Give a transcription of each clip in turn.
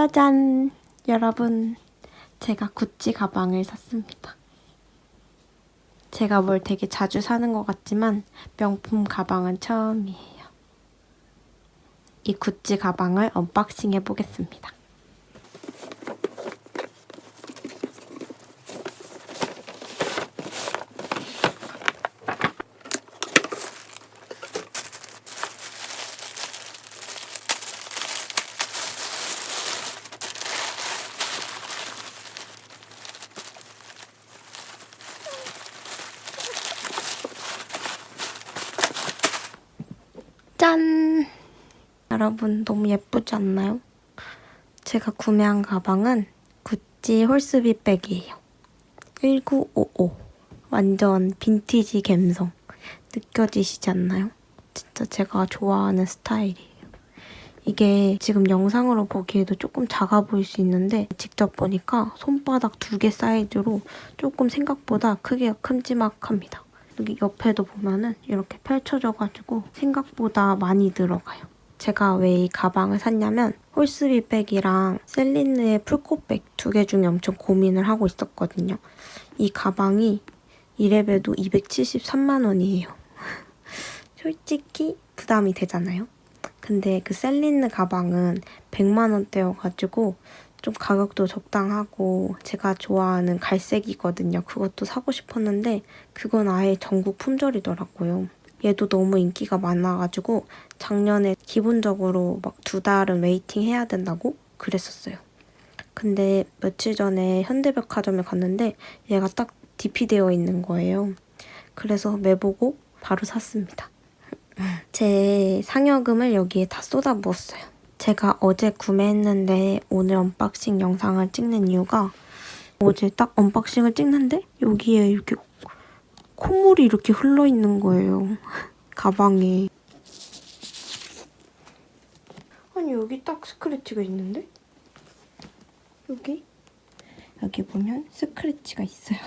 짜잔! 여러분, 제가 구찌 가방을 샀습니다. 제가 뭘 되게 자주 사는 것 같지만 명품 가방은 처음이에요. 이 구찌 가방을 언박싱 해보겠습니다. 짠! 여러분 너무 예쁘지 않나요? 제가 구매한 가방은 구찌 홀스비 백이에요. 1955. 완전 빈티지 감성. 느껴지시지 않나요? 진짜 제가 좋아하는 스타일이에요. 이게 지금 영상으로 보기에도 조금 작아 보일 수 있는데 직접 보니까 손바닥 두 개 사이즈로 조금 생각보다 크기가 큼지막합니다. 여기 옆에도 보면은 이렇게 펼쳐져가지고 생각보다 많이 들어가요. 제가 왜 이 가방을 샀냐면 홀스비 백이랑 셀린느의 풀코백 두 개 중에 엄청 고민을 하고 있었거든요. 이 가방이 이래봬도 273만 원이에요. 솔직히 부담이 되잖아요. 근데 그 셀린느 가방은 100만 원대여가지고 좀 가격도 적당하고 제가 좋아하는 갈색이거든요. 그것도 사고 싶었는데 그건 아예 전국 품절이더라고요. 얘도 너무 인기가 많아가지고 작년에 기본적으로 막 두 달은 웨이팅 해야 된다고 그랬었어요. 근데 며칠 전에 현대백화점에 갔는데 얘가 딱 DP되어 있는 거예요. 그래서 매보고 바로 샀습니다. 제 상여금을 여기에 다 쏟아부었어요. 제가 어제 구매했는데 오늘 언박싱 영상을 찍는 이유가 어제 딱 언박싱을 찍는데 여기에 이렇게 콧물이 이렇게 흘러 있는 거예요. 가방에. 아니 여기 딱 스크래치가 있는데? 여기? 여기 보면 스크래치가 있어요.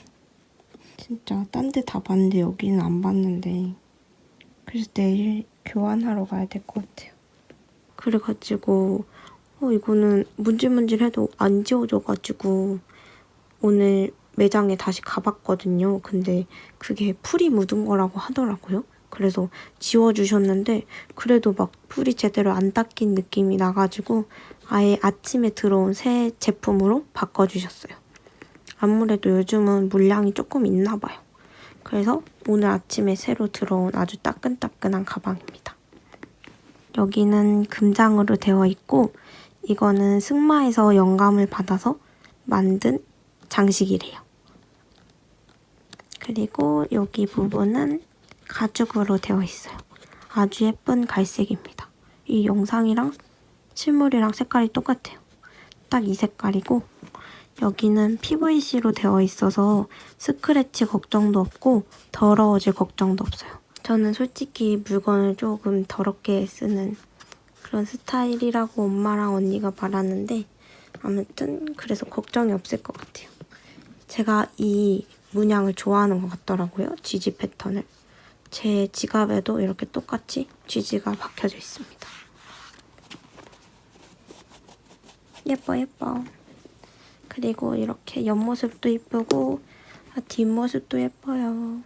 진짜 딴 데 다 봤는데 여기는 안 봤는데 그래서 내일 교환하러 가야 될 것 같아요. 그래가지고 어 이거는 문질문질해도 안 지워져가지고 오늘 매장에 다시 가봤거든요. 근데 그게 풀이 묻은 거라고 하더라고요. 그래서 지워주셨는데 그래도 막 풀이 제대로 안 닦인 느낌이 나가지고 아예 아침에 들어온 새 제품으로 바꿔주셨어요. 아무래도 요즘은 물량이 조금 있나 봐요. 그래서 오늘 아침에 새로 들어온 아주 따끈따끈한 가방입니다. 여기는 금장으로 되어 있고 이거는 승마에서 영감을 받아서 만든 장식이래요. 그리고 여기 부분은 가죽으로 되어 있어요. 아주 예쁜 갈색입니다. 이 영상이랑 실물이랑 색깔이 똑같아요. 딱 이 색깔이고 여기는 PVC로 되어 있어서 스크래치 걱정도 없고 더러워질 걱정도 없어요. 저는 솔직히 물건을 조금 더럽게 쓰는 그런 스타일이라고 엄마랑 언니가 말하는데 아무튼 그래서 걱정이 없을 것 같아요. 제가 이 문양을 좋아하는 것 같더라고요. 지지 패턴을. 제 지갑에도 이렇게 똑같이 지지가 박혀져 있습니다. 예뻐 예뻐. 그리고 이렇게 옆모습도 이쁘고 아, 뒷모습도 예뻐요.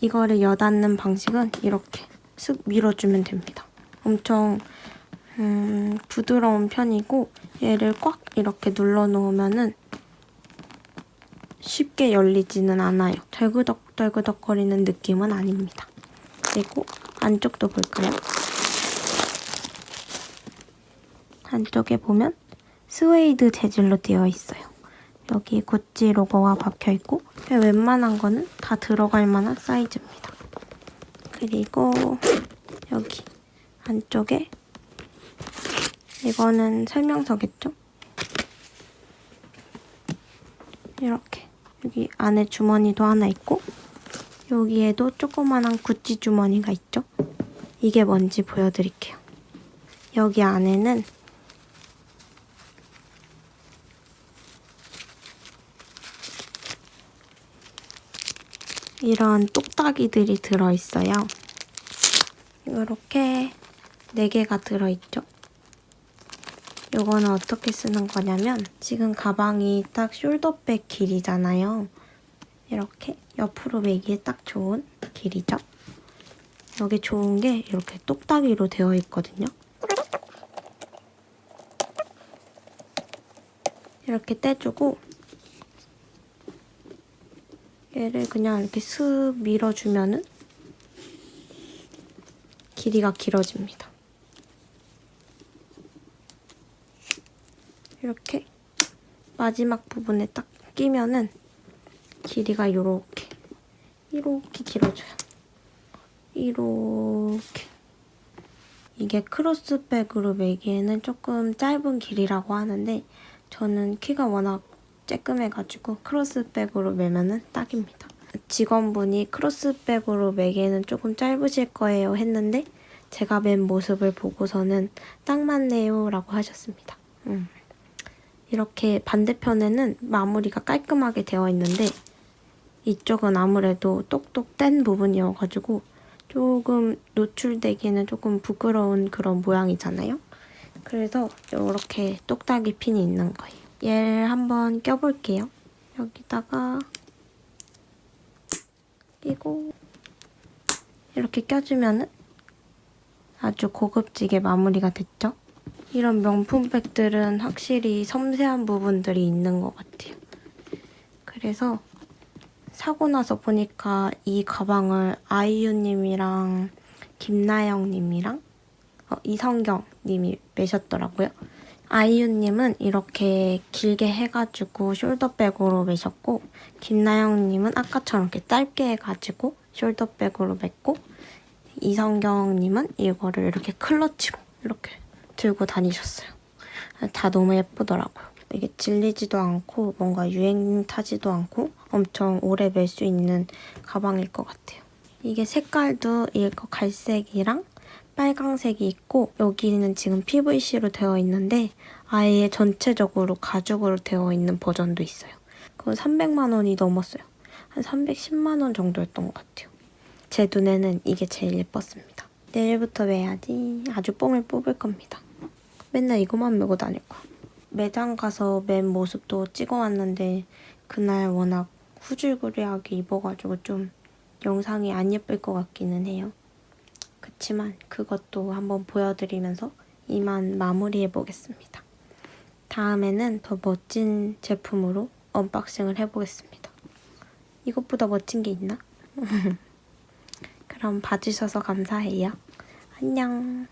이거를 여닫는 방식은 이렇게 쓱 밀어주면 됩니다. 엄청 음, 부드러운 편이고 얘를 꽉 이렇게 눌러놓으면은 쉽게 열리지는 않아요. 덜그덕덜그덕거리는 느낌은 아닙니다. 그리고 안쪽도 볼까요? 안쪽에 보면 스웨이드 재질로 되어 있어요. 여기 구찌 로고가 박혀있고 웬만한 거는 다 들어갈 만한 사이즈입니다. 그리고 여기 안쪽에 이거는 설명서겠죠? 이렇게 여기 안에 주머니도 하나 있고 여기에도 조그만한 구찌 주머니가 있죠? 이게 뭔지 보여드릴게요. 여기 안에는 이런 똑딱이들이 들어있어요. 이렇게 4개가 들어있죠. 요거는 어떻게 쓰는 거냐면 지금 가방이 딱 숄더백 길이잖아요. 이렇게 옆으로 매기에 딱 좋은 길이죠. 여기 좋은 게 이렇게 똑딱이로 되어 있거든요. 이렇게 떼주고 얘를 그냥 이렇게 슥 밀어주면은 길이가 길어집니다. 이렇게 마지막 부분에 딱 끼면은 길이가 이렇게 이렇게 길어져요. 이렇게 이게 크로스백으로 매기에는 조금 짧은 길이라고 하는데 저는 키가 워낙 쬐끔해가지고 크로스백으로 매면은 딱입니다. 직원분이 크로스백으로 매기에는 조금 짧으실 거예요 했는데 제가 맨 모습을 보고서는 딱 맞네요 라고 하셨습니다. 음. 이렇게 반대편에는 마무리가 깔끔하게 되어 있는데 이쪽은 아무래도 똑똑 뗀 부분이어가지고 조금 노출되기는 조금 부끄러운 그런 모양이잖아요. 그래서 이렇게 똑딱이 핀이 있는 거예요. 얘를 한번 껴볼게요. 여기다가 끼고 이렇게 껴주면은 아주 고급지게 마무리가 됐죠? 이런 명품백들은 확실히 섬세한 부분들이 있는 것 같아요. 그래서 사고 나서 보니까 이 가방을 아이유님이랑 김나영님이랑 어, 이성경님이 매셨더라고요. 아이유님은 이렇게 길게 해가지고 숄더백으로 매셨고 김나영님은 아까처럼 이렇게 짧게 해가지고 숄더백으로 맸고 이성경님은 이거를 이렇게 클러치로 이렇게 들고 다니셨어요. 다 너무 예쁘더라고요. 이게 질리지도 않고 뭔가 유행 타지도 않고 엄청 오래 멜 수 있는 가방일 것 같아요. 이게 색깔도 이거 갈색이랑 빨강색이 있고 여기는 지금 PVC로 되어 있는데 아예 전체적으로 가죽으로 되어 있는 버전도 있어요. 그건 300만 원이 넘었어요. 한 310만 원 정도였던 것 같아요. 제 눈에는 이게 제일 예뻤습니다. 내일부터 매야지 아주 뽕을 뽑을 겁니다. 맨날 이거만 메고 다닐 거야. 매장 가서 맨 모습도 찍어왔는데 그날 워낙 후줄그레하게 입어가지고 좀 영상이 안 예쁠 것 같기는 해요. 그치만 그것도 한번 보여드리면서 이만 마무리해 보겠습니다. 다음에는 더 멋진 제품으로 언박싱을 해보겠습니다. 이것보다 멋진 게 있나? 그럼 봐주셔서 감사해요. 안녕.